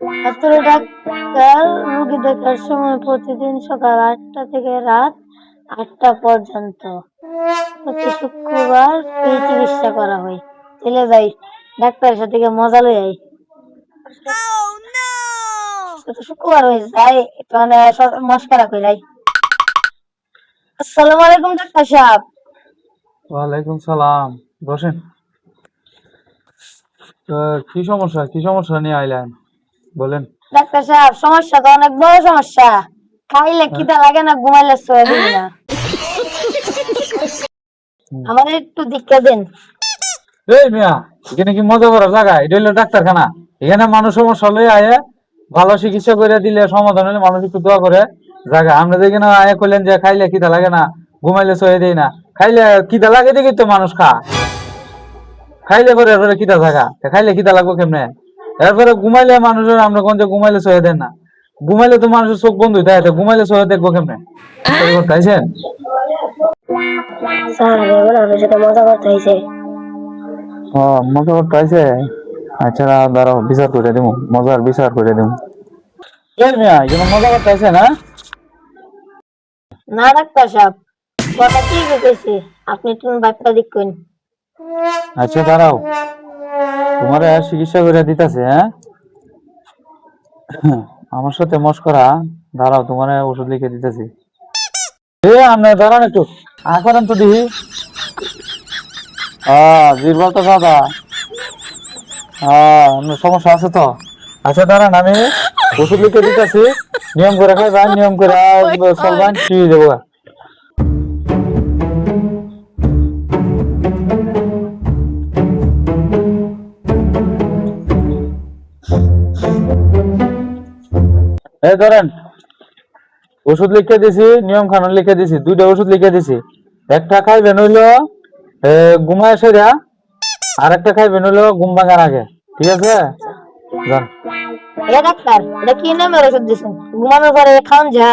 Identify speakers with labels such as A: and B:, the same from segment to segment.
A: ছাত্র ডাক্তার দেখার সময় প্রতিদিন সকাল আটটা থেকে রাত আটটা পর্যন্ত। প্রতি শুক্রবার ফ্রি চিকিৎসা করা হয়। চলে যাই। ডাক্তারের সাথে মজা লই তো শুক্রবার হয়ে একটু মানে মস্কারা করে যাই আসসালামু আলাইকুম ডাক্তার সাহেব।
B: ওয়ালাইকুম সালাম। বসেন। কি সমস্যা? কি সমস্যা নিয়ে আইলেন? বলেন।
A: ডাক্তার সাহেব সমস্যা তো অনেক বড় সমস্যা। খাইলে খিদা লাগে না ঘুমাইলে না। আমার একটু দিন।
B: এই মিয়া এখানে কি মজা করার জায়গা? এটা হলো ডাক্তারখানা। এখানে মানুষ সমস্যা লয়ে আয়ে ভালো চিকিৎসা করে দিলে সমাধান হলে মানুষ একটু দোয়া করে। জায়গা আমরা যেখানে আয়ে করলেন যে খাইলে খিদা লাগে না ঘুমাইলে সয়ে দেই না। খাইলে খিদা লাগে দেখি তো মানুষ খা খাইলে পরে এরপরে খিদা থাকা? খাইলে খিদা লাগবো কেমনে? এরপরে ঘুমাইলে মানুষের আমরা কোন যে ঘুমাইলে সয়ে দেন না। ঘুমাইলে তো মানুষের চোখ বন্ধ হয়ে থাকে ঘুমাইলে সয়ে দেখব কেমনে? তাইছেন
A: মজা করতে হয়েছে
B: মজা করতে আছে আচ্ছা দাঁড়াও বিচার করে দেবো মজার বিচার করে দেবো মজা করতে আছে না?
A: না ডাক্তার সাহেব কথা কি আপনি তুমি বাচ্চা দেখুন।
B: আচ্ছা দাঁড়াও। তোমার চিকিৎসা করে দিতেছে হ্যাঁ? আমার সাথে মস্করা দাঁড়াও তোমার ওষুধ লিখে দিতেছি। এ আপনার দাঁড়ান একটু। আঁকড়ান তো দিহি হ্যাঁ বীরবল তো দাদা। হ্যাঁ আপনার সমস্যা আছে তো? আচ্ছা দাঁড়ান আমি ওষুধ লিখে দিতেছি। নিয়ম করে খাইবেন নিয়ম করে চলবেন কি দেবো। ধরেন ওষুধ লিখে দিছি নিয়ম খানা লিখে দিছি দুইটা ওষুধ লিখে দিছি। একটা খাইবেন হইল ঘুমায় সেরা আর একটা খাইবেন হইল ঘুম ভাঙার আগে। ঠিক আছে? যান।
A: এ ডাক্তার এটা কি নামের ওষুধ দিছেন? ঘুমানোর পরে খাওন যা।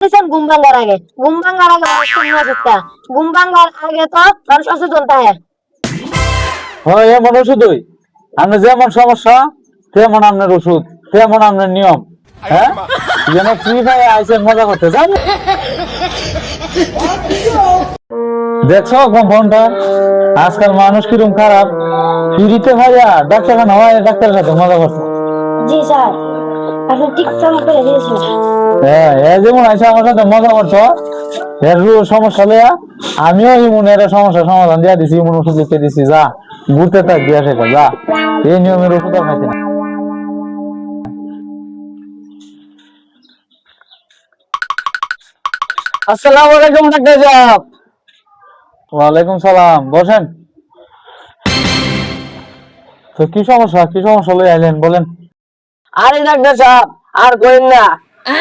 A: দিছেন ঘুম ভাঙার আগে। ঘুম ভাঙার আগে ওষুধটা ঘুম ভাঙার আগে তো মানুষ অসুস্থ থাকে
B: হয় এমন ওষুধই। আপনার যেমন সমস্যা তেমন আপনার ওষুধ তেমন আপনার নিয়ম। হ্যাঁ? যেন ফ্রি ফায়ার আইসেন মজা করতে যান দেখছ ফোনটা আজকাল মানুষ কিরম খারাপ? ফ্রিতে ভাইয়া ডাক্তারখানা হয় ডাক্তারের সাথে মজা করছে।
A: জি স্যার। আপনি ঠিক কাম করে দিয়েছেন
B: হ্যাঁ এ যেমন আছে আমার সাথে মজা করছ এর সমস্যা লইয়া আমিও ইমন এর সমস্যা সমাধান দিয়া দিছি ইমন ওষুধ লিখে দিছি যা ঘুরতে থাক দিয়া সেটা যা। এই নিয়মের ওষুধ না?
A: আসসালামু আলাইকুম ডাক্তার সাহেব।
B: ওয়ালাইকুম সালাম বসেন। তো কি সমস্যা? কি সমস্যা লই আইলেন বলেন।
A: আরে ডাক্তার সাহেব আর করেন না।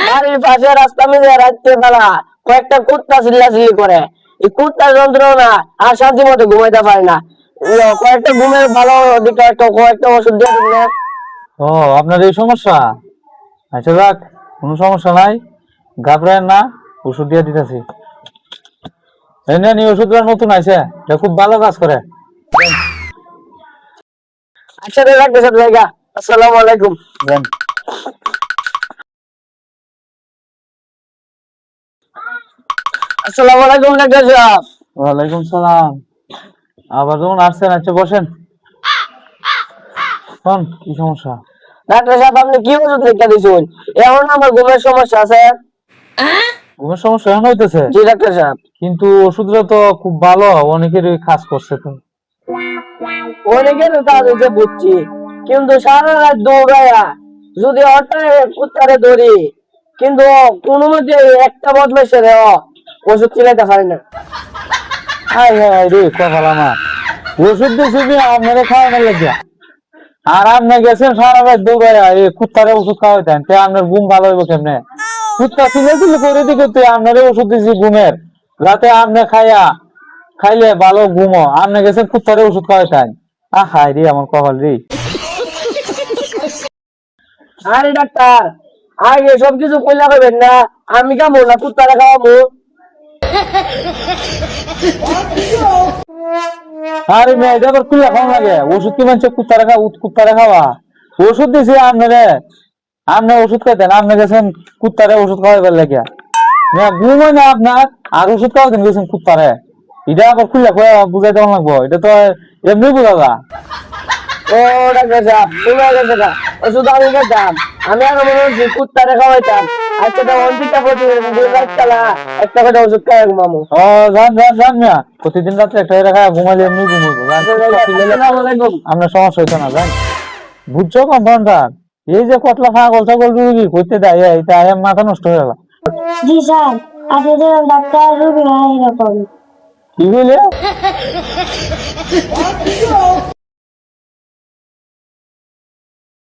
A: বাড়ির পাশে রাস্তা মিলে রাখতে বেলা কয়েকটা কুত্তা চিল্লাচিল্লি করে। এই কুত্তার যন্ত্রণা আর শান্তি মতো ঘুমাইতে পারে না। কয়েকটা ঘুমের ভালো দিকে একটা কয়েকটা ওষুধ দিয়ে।
B: ও আপনার এই সমস্যা? আচ্ছা যাক কোনো সমস্যা নাই। ঘাবড়ায়েন না। ওষুধ দিয়ে দিতেছি। এই ওষুধটা নতুন আইছে। এটা খুব ভালো কাজ করে।
A: আচ্ছা রে ডাক্তার সাহেব জায়গা। আসসালামু আলাইকুম। আসসালামু আলাইকুম ডাক্তার সাহেব
B: ওয়ালাইকুম সালাম। আবার যখন আসছেন আচ্ছা বসেন। কোন কি সমস্যা?
A: ডাক্তার সাহেব আপনি কি ওষুধ লিখে দিয়েছেন? এখন আমার ঘুমের সমস্যা আছে।
B: ঘুমের সমস্যা এখন হইতেছে।
A: জি ডাক্তার সাহেব।
B: কিন্তু ওষুধটা তো খুব ভালো অনেকেরই কাজ করছে তো।
A: অনেকের কাজ হয়েছে বুঝছি কিন্তু সারা রাত দৌড়ায়া যদি হঠাৎ কুত্তারে ধরি কিন্তু কোনো একটা বদমাইশের ওষুধ চিনাইতে পারি না।
B: হাই হাই রে কপাল আমার ওষুধ দিয়েছি আপনারা খাওয়ানোর আর আপনি গেছেন সারা রাত দৌড়াইয়া এই কুত্তারে ওষুধ খাওয়াইতেন তে আপনার ঘুম ভালো হইব কেমনে? কুত্তা ছিলে করে দিকে তুই আপনারে ওষুধ দিয়েছি ঘুমের। রাতে আপনি খাইয়া খাইলে ভালো ঘুমো। আপনি গেছেন কুত্তারে ওষুধ খাওয়াইতেন আহ হাই রে আমার কপাল রে।
A: আরে ডাক্তার আগে সব কিছু কইলা করবেন না আমি কামো না কুত্তারে খাওয়াবো?
B: আরে মেয়ে এটা আবার খাওয়া লাগে? ওষুধ কি মানছে কুত্তারে খাওয়া কুত্তারে খাওয়া? ওষুধ দিছি আপনারে আপনি ওষুধ খাইতেন আপনি গেছেন কুত্তারে ওষুধ খাওয়াইবার লাগে ঘুম হয় না আপনার আর ওষুধ খাওয়াতেন গেছেন কুত্তারে। এটা আবার খুলে খাওয়া বুঝাই দেওয়া লাগবো এটা তো এমনি বোঝা যা
A: ও ডাক্তার সাহেব তুমি গেছে না। ওষুধ আমি খেতাম আমি আরও মনে হচ্ছে কুত্তারে খাওয়াইতাম। আচ্ছা তো অন্তিকা প্রতিদিন দুই রাত চালা একটা করে ওষুধ খাই মামু
B: ও জান জান জান মিয়া প্রতিদিন রাত্রে একটা করে খাওয়া ঘুমাইলে এমনি ঘুমাবো আপনার সমস্যা হইতো না জান বুঝছ কম্পাউন্ডার? এই যে কতলা ছাগল ছাগল রুগী কইতে দেয় এটা মাথা নষ্ট হয়ে গেল।
C: জি স্যার আপনি যেরকম ডাক্তার রুগী হয় এরকম।
B: কি বলে